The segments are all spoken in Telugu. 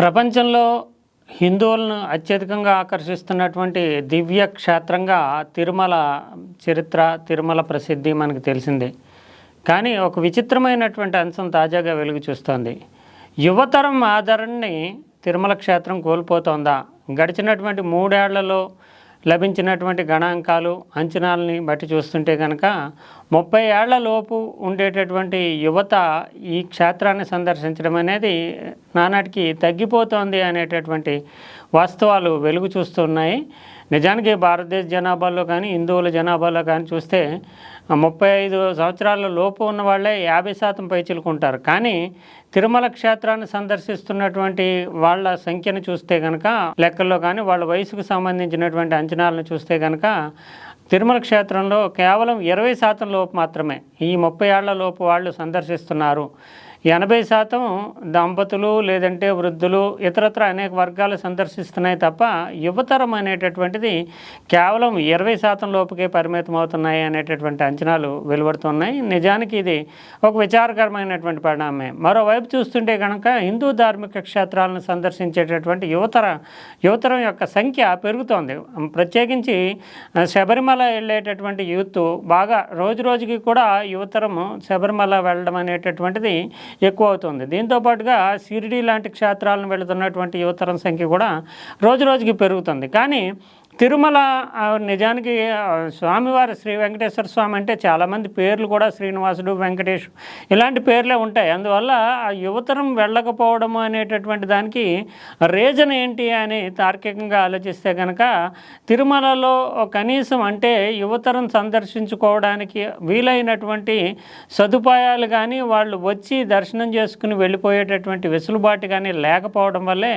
ప్రపంచంలో హిందువులను అత్యధికంగా ఆకర్షిస్తున్నటువంటి దివ్య క్షేత్రంగా తిరుమల చరిత్ర తిరుమల ప్రసిద్ధి మనకు తెలిసిందే. కానీ ఒక విచిత్రమైనటువంటి అంశం తాజాగా వెలుగు చూస్తోంది. యువతరం ఆదరణని తిరుమల క్షేత్రం కోల్పోతోందా? గడిచినటువంటి మూడేళ్ళలో లభించినటువంటి గణాంకాలు అంచనాలని బట్టి చూస్తుంటే కనుక ముప్పై ఏళ్ళ లోపు ఉండేటటువంటి యువత ఈ క్షేత్రాన్ని సందర్శించడం అనేది నానాటికి తగ్గిపోతోంది అనేటటువంటి వాస్తవాలు వెలుగు చూస్తున్నాయి. నిజానికి భారతదేశ జనాభాలో కానీ హిందువుల జనాభాలో కానీ చూస్తే ముప్పై ఐదు సంవత్సరాల లోపు ఉన్న వాళ్ళే యాభై శాతం పైచిలుకుంటారు కానీ తిరుమల క్షేత్రాన్ని సందర్శిస్తున్నటువంటి వాళ్ళ సంఖ్యను చూస్తే కనుక లెక్కల్లో కానీ వాళ్ళ వయసుకు సంబంధించినటువంటి అంచనాలను చూస్తే కనుక తిరుమల క్షేత్రంలో కేవలం ఇరవై శాతం లోపు మాత్రమే ఈ ముప్పై ఏళ్ళ లోపు వాళ్ళు సందర్శిస్తున్నారు. ఎనభై శాతం దంపతులు లేదంటే వృద్ధులు ఇతరత్ర అనేక వర్గాలు సందర్శిస్తున్నాయి తప్ప యువతరం అనేటటువంటిది కేవలం ఇరవై శాతం లోపుకే పరిమితం అవుతున్నాయి అనేటటువంటి అంచనాలు వెలువడుతున్నాయి. నిజానికి ఇది ఒక విచారకరమైనటువంటి పరిణామమే. మరోవైపు చూస్తుంటే కనుక హిందూ ధార్మిక క్షేత్రాలను సందర్శించేటటువంటి యువతర యువతరం యొక్క సంఖ్య పెరుగుతోంది. ప్రత్యేకించి శబరిమల వెళ్ళేటటువంటి యూత్ బాగా రోజు రోజుకి కూడా యువతరము శబరిమల వెళ్ళడం అనేటటువంటిది ఎక్కువ అవుతుంది దీంతో పాటుగా షిరిడి లాంటి క్షేత్రాలను వెళుతున్నటువంటి యువతరం సంఖ్య కూడా రోజు రోజుకి పెరుగుతుంది. కానీ తిరుమల నిజానికి స్వామివారి శ్రీ వెంకటేశ్వర స్వామి అంటే చాలామంది పేర్లు కూడా శ్రీనివాసుడు వెంకటేష్ ఇలాంటి పేర్లే ఉంటాయి. అందువల్ల ఆ యువతరం వెళ్ళకపోవడం అనేటటువంటి దానికి రీజన్ ఏంటి అని తార్కికంగా ఆలోచిస్తే కనుక తిరుమలలో కనీసం అంటే యువతరం సందర్శించుకోవడానికి వీలైనటువంటి సదుపాయాలు కానీ వాళ్ళు వచ్చి దర్శనం చేసుకుని వెళ్ళిపోయేటటువంటి వెసులుబాటు కానీ లేకపోవడం వల్లే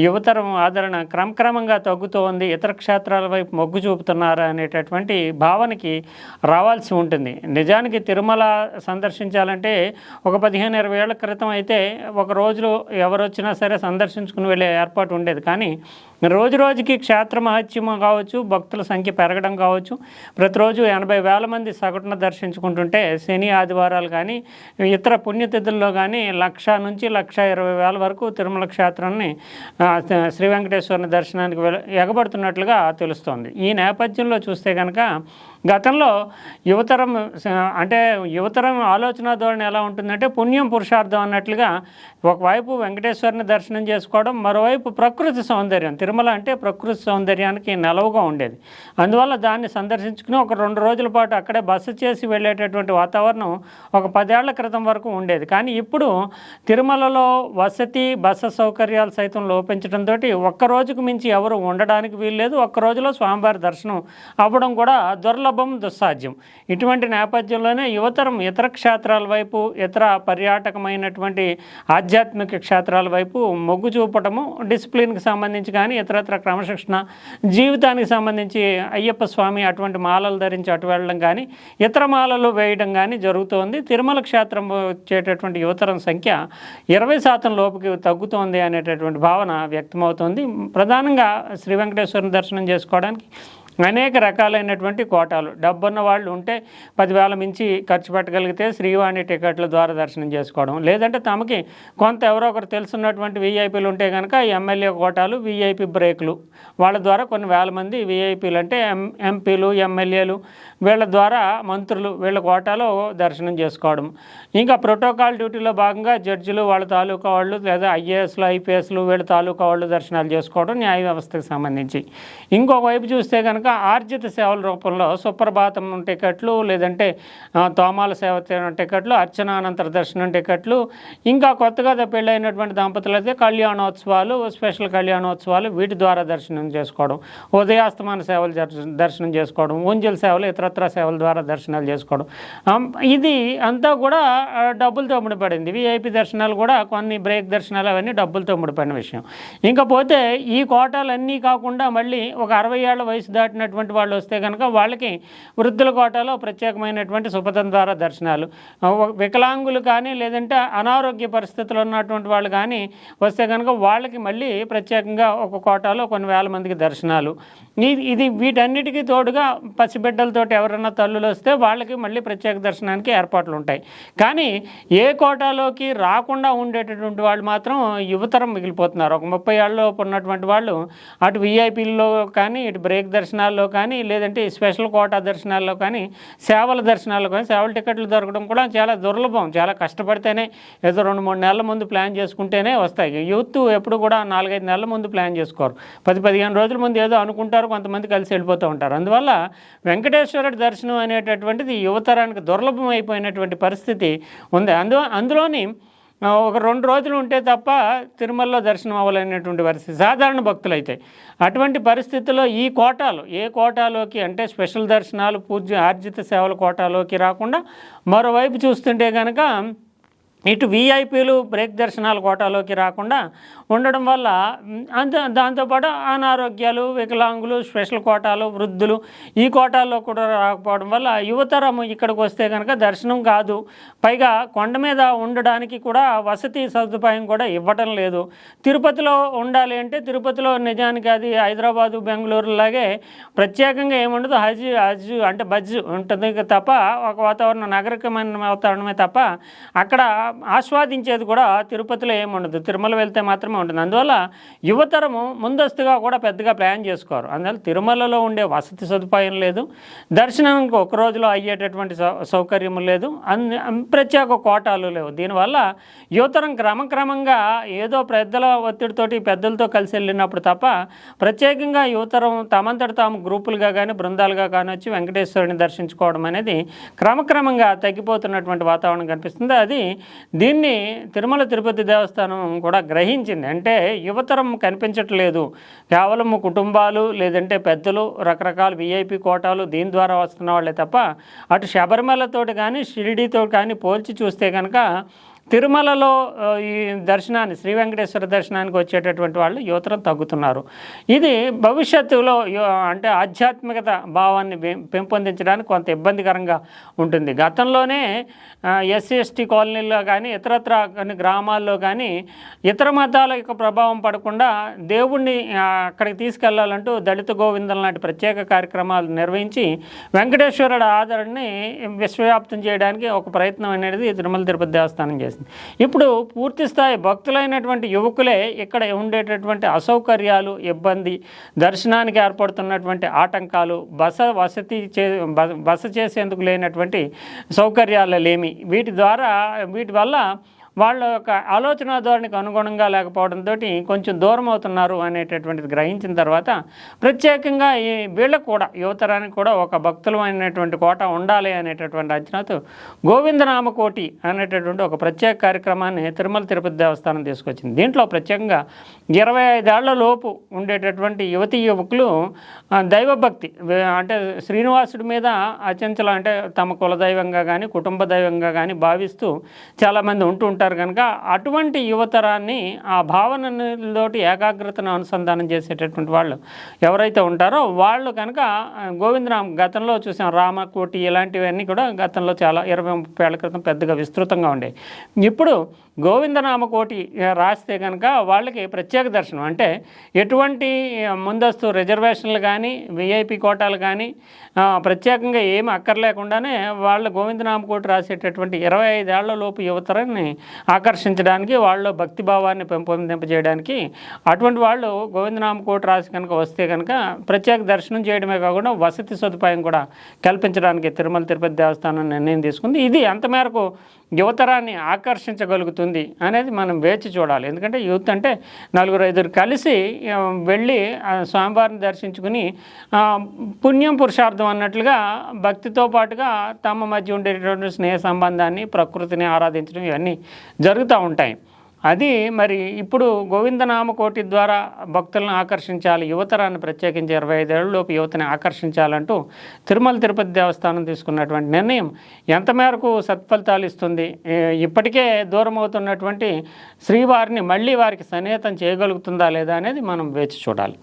యువతరం ఆదరణ క్రమక్రమంగా తగ్గుతోంది ఇతర క్షేత్రాల వైపు మొగ్గు చూపుతున్నారు అనేటటువంటి భావనకి రావాల్సి ఉంటుంది. నిజానికి తిరుమల సందర్శించాలంటే ఒక పదిహేను ఇరవై ఏళ్ళ క్రితం అయితే ఒక రోజులో ఎవరు వచ్చినా సరే సందర్శించుకుని వెళ్ళే ఏర్పాటు ఉండేది. కానీ రోజు రోజుకి క్షేత్ర మహత్యం కావచ్చు భక్తుల సంఖ్య పెరగడం కావచ్చు. ప్రతిరోజు ఎనభై వేల మంది సగటున దర్శించుకుంటుంటే శని ఆదివారాలు కానీ ఇతర పుణ్యతిథుల్లో కానీ లక్ష నుంచి లక్ష ఇరవై వేల వరకు తిరుమల క్షేత్రాన్ని శ్రీ వెంకటేశ్వరుని దర్శనానికి ఎగబడుతున్నట్లుగా తెలుస్తోంది. ఈ నేపథ్యంలో చూస్తే కనుక గతంలో యువతరం అంటే యువతరం ఆలోచన ధోరణి ఎలా ఉంటుందంటే పుణ్యం పురుషార్థం అన్నట్లుగా ఒకవైపు వెంకటేశ్వరుని దర్శనం చేసుకోవడం మరోవైపు ప్రకృతి సౌందర్యం. తిరుమల అంటే ప్రకృతి సౌందర్యానికి నెలవుగా ఉండేది. అందువల్ల దాన్ని సందర్శించుకుని ఒక రెండు రోజుల పాటు అక్కడే బస చేసి వెళ్ళేటటువంటి వాతావరణం ఒక పదేళ్ళ క్రితం వరకు ఉండేది. కానీ ఇప్పుడు తిరుమలలో వసతి బస సౌకర్యాలు సైతం లోపించడంతో ఒక్క రోజుకు మించి ఎవరు ఉండడానికి వీల్లేదు. ఒక్క రోజులో స్వామివారి దర్శనం అవ్వడం కూడా దుర్లభం దుస్సాధ్యం ఇటువంటి నేపథ్యంలోనే యువతరం ఇతర క్షేత్రాల వైపు ఇతర పర్యాటకమైనటువంటి ఆధ్యాత్మిక క్షేత్రాల వైపు మొగ్గు చూపటము డిసిప్లిన్కి సంబంధించి కానీ ఇతరత్ర క్రమశిక్షణ జీవితానికి సంబంధించి అయ్యప్ప స్వామి అటువంటి మాలలు ధరించి అటు వెళ్ళడం కానీ ఇతర మాలలు వేయడం కానీ జరుగుతోంది. తిరుమల క్షేత్రం వచ్చేటటువంటి యువతరం సంఖ్య ఇరవై శాతం లోపుకి తగ్గుతోంది అనేటటువంటి భావన వ్యక్తమవుతోంది. ప్రధానంగా శ్రీ వెంకటేశ్వరుని దర్శనం చేసుకోవడానికి అనేక రకాలైనటువంటి కోటాలు. డబ్బున్న వాళ్ళు ఉంటే పదివేల మించి ఖర్చు పెట్టగలిగితే శ్రీవాణి టికెట్ల ద్వారా దర్శనం చేసుకోవడం. లేదంటే తమకి కొంత ఎవరో ఒకరు తెలుసున్నటువంటి వీఐపీలు ఉంటే కనుక ఎమ్మెల్యే కోటాలు వీఐపీ బ్రేకులు. వాళ్ళ ద్వారా కొన్ని వేల మంది వీఐపీలు అంటే ఎం ఎంపీలు ఎమ్మెల్యేలు వీళ్ళ ద్వారా మంత్రులు వీళ్ళ కోటాలో దర్శనం చేసుకోవడం. ఇంకా ప్రోటోకాల్ డ్యూటీలో భాగంగా జడ్జిలు వాళ్ళ తాలూకా వాళ్ళు లేదా ఐఏఎస్లు ఐపీఎస్లు వీళ్ళ తాలూకా వాళ్ళు దర్శనాలు చేసుకోవడం న్యాయ వ్యవస్థకు సంబంధించి. ఇంకొక వైపు చూస్తే కనుక ఆర్జిత సేవల రూపంలో సుప్రభాతం టికెట్లు లేదంటే తోమాల సేవ తి- టికెట్లు అర్చనానంతర దర్శనం టికెట్లు ఇంకా కొత్తగా పెళ్ళైనటువంటి దంపతులు అయితే కళ్యాణోత్సవాలు స్పెషల్ కళ్యాణోత్సవాలు వీటి ద్వారా దర్శనం చేసుకోవడం ఉదయాస్తమాన సేవలు దర్శనం చేసుకోవడం ఉంజల్ సేవలు ఇతరత్ర సేవల ద్వారా దర్శనాలు చేసుకోవడం. ఇది అంతా కూడా డబ్బులతో ముడిపడింది విఐపి దర్శనాలు కూడా కొన్ని బ్రేక్ దర్శనాలు అవన్నీ డబ్బులతో ముడిపడిన విషయం. ఇంకపోతే ఈ కోటాలన్నీ కాకుండా మళ్ళీ ఒక అరవై ఏళ్ళ వయసు దాటిన దాటినటువంటి వాళ్ళు వస్తే కనుక వాళ్ళకి వృద్ధుల కోటాలో ప్రత్యేకమైనటువంటి సుపథం ద్వారా దర్శనాలు వికలాంగులు కానీ లేదంటే అనారోగ్య పరిస్థితులు ఉన్నటువంటి వాళ్ళు కానీ వస్తే కనుక వాళ్ళకి మళ్ళీ ప్రత్యేకంగా ఒక కోటాలో కొన్ని వేల మందికి దర్శనాలు. ఇది ఇది వీటన్నిటికీ తోడుగా పసిబిడ్డలతోటి ఎవరైనా తల్లులు వస్తే వాళ్ళకి మళ్ళీ ప్రత్యేక దర్శనానికి ఏర్పాట్లు ఉంటాయి. కానీ ఏ కోటాలోకి రాకుండా ఉండేటటువంటి వాళ్ళు మాత్రం యువతరం మిగిలిపోతున్నారు. ఒక ముప్పై ఏళ్ళలోపు ఉన్నటువంటి వాళ్ళు అటు విఐపీల్లో కానీ ఇటు బ్రేక్ దర్శనం దర్శనాల్లో కానీ లేదంటే స్పెషల్ కోటా దర్శనాల్లో కానీ సేవల దర్శనాల్లో కానీ సేవల టికెట్లు దొరకడం కూడా చాలా దుర్లభం చాలా కష్టపడితేనే ఏదో రెండు మూడు నెలల ముందు ప్లాన్ చేసుకుంటేనే వస్తాయి. యూత్ ఎప్పుడు కూడా నాలుగైదు నెలల ముందు ప్లాన్ చేసుకోరు. పది పదిహేను రోజుల ముందు ఏదో అనుకుంటారు కొంతమంది కలిసి వెళ్ళిపోతూ ఉంటారు. అందువల్ల వెంకటేశ్వరుడి దర్శనం అనేటటువంటిది యువతరానికి దుర్లభం అయిపోయినటువంటి పరిస్థితి ఉంది. అందు అందులోని ఒక రెండు రోజులు ఉంటే తప్ప తిరుమలలో దర్శనం అవ్వలేనటువంటి పరిస్థితి. సాధారణ భక్తులు అయితే అటువంటి పరిస్థితుల్లో ఈ కోటాలు ఏ కోటాలోకి అంటే స్పెషల్ దర్శనాలు పూజ ఆర్జిత సేవల కోటాలోకి రాకుండా మరోవైపు చూస్తుంటే కనుక ఇటు వీఐపీలు బ్రేక్ దర్శనాల కోటాలోకి రాకుండా ఉండడం వల్ల అంత దాంతోపాటు అనారోగ్యాలు వికలాంగులు స్పెషల్ కోటాలు వృద్ధులు ఈ కోటాల్లో కూడా రాకపోవడం వల్ల యువతరం ఇక్కడికి వస్తే కనుక దర్శనం కాదు. పైగా కొండ మీద ఉండడానికి కూడా వసతి సదుపాయం కూడా ఇవ్వటం లేదు. తిరుపతిలో ఉండాలి అంటే తిరుపతిలో నిజానికి అది హైదరాబాదు బెంగళూరు లాగే ప్రత్యేకంగా ఏముండదు. హజ్ హజ్ అంటే బజ్ ఉంటుంది తప్ప ఒక వాతావరణం నాగరికమైన వాతావరణమే తప్ప అక్కడ ఆస్వాదించేది కూడా తిరుపతిలో ఏముండదు తిరుమల వెళ్తే మాత్రమే ఉంటుంది. అందువల్ల యువతరము ముందస్తుగా కూడా పెద్దగా ప్లాన్ చేసుకోరు. అందువల్ల తిరుమలలో ఉండే వసతి సదుపాయం లేదు. దర్శనానికి ఒక రోజులో అయ్యేటటువంటి సౌ సౌకర్యం లేదు. అన్ని ప్రత్యేక కోటాలు లేవు. దీనివల్ల యువతరం క్రమక్రమంగా ఏదో పెద్దల ఒత్తిడితోటి పెద్దలతో కలిసి వెళ్ళినప్పుడు తప్ప ప్రత్యేకంగా యువతరం తమంతట తాము గ్రూపులుగా కానీ బృందాలుగా కానొచ్చి వచ్చి వెంకటేశ్వరుని దర్శించుకోవడం అనేది క్రమక్రమంగా తగ్గిపోతున్నటువంటి వాతావరణం కనిపిస్తుంది. అది దీన్ని తిరుమల తిరుపతి దేవస్థానం కూడా గ్రహించింది. అంటే యువతరం కనిపించట్లేదు. కేవలం కుటుంబాలు లేదంటే పెద్దలు రకరకాల విఐపి కోటాలు దీని ద్వారా వస్తున్న వాళ్ళే తప్ప అటు శబరిమలతోటి కానీ షిరిడీతో కానీ పోల్చి చూస్తే కనుక తిరుమలలో ఈ దర్శనాన్ని శ్రీ వెంకటేశ్వర దర్శనానికి వచ్చేటటువంటి వాళ్ళు యువతరం తగ్గుతున్నారు. ఇది భవిష్యత్తులో అంటే ఆధ్యాత్మికత భావాన్ని పెం- పెంపొందించడానికి కొంత ఇబ్బందికరంగా ఉంటుంది. గతంలోనే ఎస్సీ ఎస్టీ కాలనీల్లో కానీ ఇతరత్ర కొన్ని గ్రామాల్లో కానీ ఇతర మతాల యొక్క ప్రభావం పడకుండా దేవుణ్ణి అక్కడికి తీసుకెళ్ళాలంటూ దళిత గోవిందం లాంటి ప్రత్యేక కార్యక్రమాలు నిర్వహించి వెంకటేశ్వరుడు ఆదరణని విశ్వవ్యాప్తం చేయడానికి ఒక ప్రయత్నం అనేది తిరుమల తిరుపతి దేవస్థానం చేసింది. ఇప్పుడు పూర్తి స్థాయి భక్తులైనటువంటి యువకులే ఇక్కడ ఉండేటటువంటి అసౌకర్యాలు ఇబ్బంది దర్శనానికి ఏర్పడుతున్నటువంటి ఆటంకాలు బస వసతి చే బస చేసేందుకు లేనటువంటి సౌకర్యాలు లేమి. వీటి ద్వారా వీటి వల్ల వాళ్ళ యొక్క ఆలోచన ధోరణికి అనుగుణంగా లేకపోవడంతో కొంచెం దూరం అవుతున్నారు అనేటటువంటిది గ్రహించిన తర్వాత ప్రత్యేకంగా ఈ వీళ్ళకు కూడా యువతరానికి కూడా ఒక భక్తులు అనేటువంటి కోట ఉండాలి అనేటటువంటి అంచనాతో గోవిందనామకోటి అనేటటువంటి ఒక ప్రత్యేక కార్యక్రమాన్ని తిరుమల తిరుపతి దేవస్థానం తీసుకొచ్చింది. దీంట్లో ప్రత్యేకంగా ఇరవై ఐదేళ్ళ లోపు ఉండేటటువంటి యువతీ యువకులు దైవభక్తి అంటే శ్రీనివాసుడి మీద అచంచల అంటే తమ కులదైవంగా కానీ కుటుంబ దైవంగా కానీ భావిస్తూ చాలామంది ఉంటూ ఉంటారు కనుక అటువంటి యువతరాన్ని ఆ భావనలోటి ఏకాగ్రతను అనుసంధానం చేసేటటువంటి వాళ్ళు ఎవరైతే ఉంటారో వాళ్ళు కనుక గోవిందరామ్ గతంలో చూసాం రామకోటి ఇలాంటివన్నీ కూడా గతంలో చాలా ఇరవై ముప్పై ఏళ్ళ క్రితం పెద్దగా విస్తృతంగా ఉండేవి. ఇప్పుడు గోవిందనామకోటి రాస్తే కనుక వాళ్ళకి ప్రత్యేక దర్శనం. అంటే ఎటువంటి ముందస్తు రిజర్వేషన్లు కానీ విఐపి కోటాలు కానీ ప్రత్యేకంగా ఏమి అక్కర్లేకుండానే వాళ్ళు గోవిందనామకోటి రాసేటటువంటి ఇరవై ఐదేళ్ళ లోపు యువతరాన్ని ఆకర్షించడానికి వాళ్ళ భక్తి భావాన్ని పెంపొందింపజేయడానికి అటువంటి వాళ్ళు గోవిందనామకోటి రాసి కనుక వస్తే కనుక ప్రత్యేక దర్శనం చేయడమే కాకుండా వసతి సదుపాయం కూడా కల్పించడానికి తిరుమల తిరుపతి దేవస్థానం నిర్ణయం తీసుకుంది. ఇది ఎంత మేరకు యువతరాన్ని ఆకర్షించగలుగుతుంది అనేది మనం వేచి చూడాలి. ఎందుకంటే యూత్ అంటే నలుగురు ఐదుగురు కలిసి వెళ్ళి ఆ స్వామివారిని దర్శించుకుని పుణ్యం పురుషార్థం అన్నట్లుగా భక్తితో పాటుగా తమ మధ్య ఉండేటటువంటి స్నేహ సంబంధాన్ని ప్రకృతిని ఆరాధించడం ఇవన్నీ జరుగుతూ ఉంటాయి. అది మరి ఇప్పుడు గోవిందనామ కోటి ద్వారా భక్తులను ఆకర్షించాలి యువతరాన్ని ప్రత్యేకించి ఇరవై ఐదేళ్ళలోపు యువతని ఆకర్షించాలంటూ తిరుమల తిరుపతి దేవస్థానం తీసుకున్నటువంటి నిర్ణయం ఎంత మేరకు సత్ఫలితాలు ఇస్తుంది? ఇప్పటికే దూరం అవుతున్నటువంటి శ్రీవారిని మళ్ళీ వారికి సన్నిహితం చేయగలుగుతుందా లేదా అనేది మనం వేచి చూడాలి.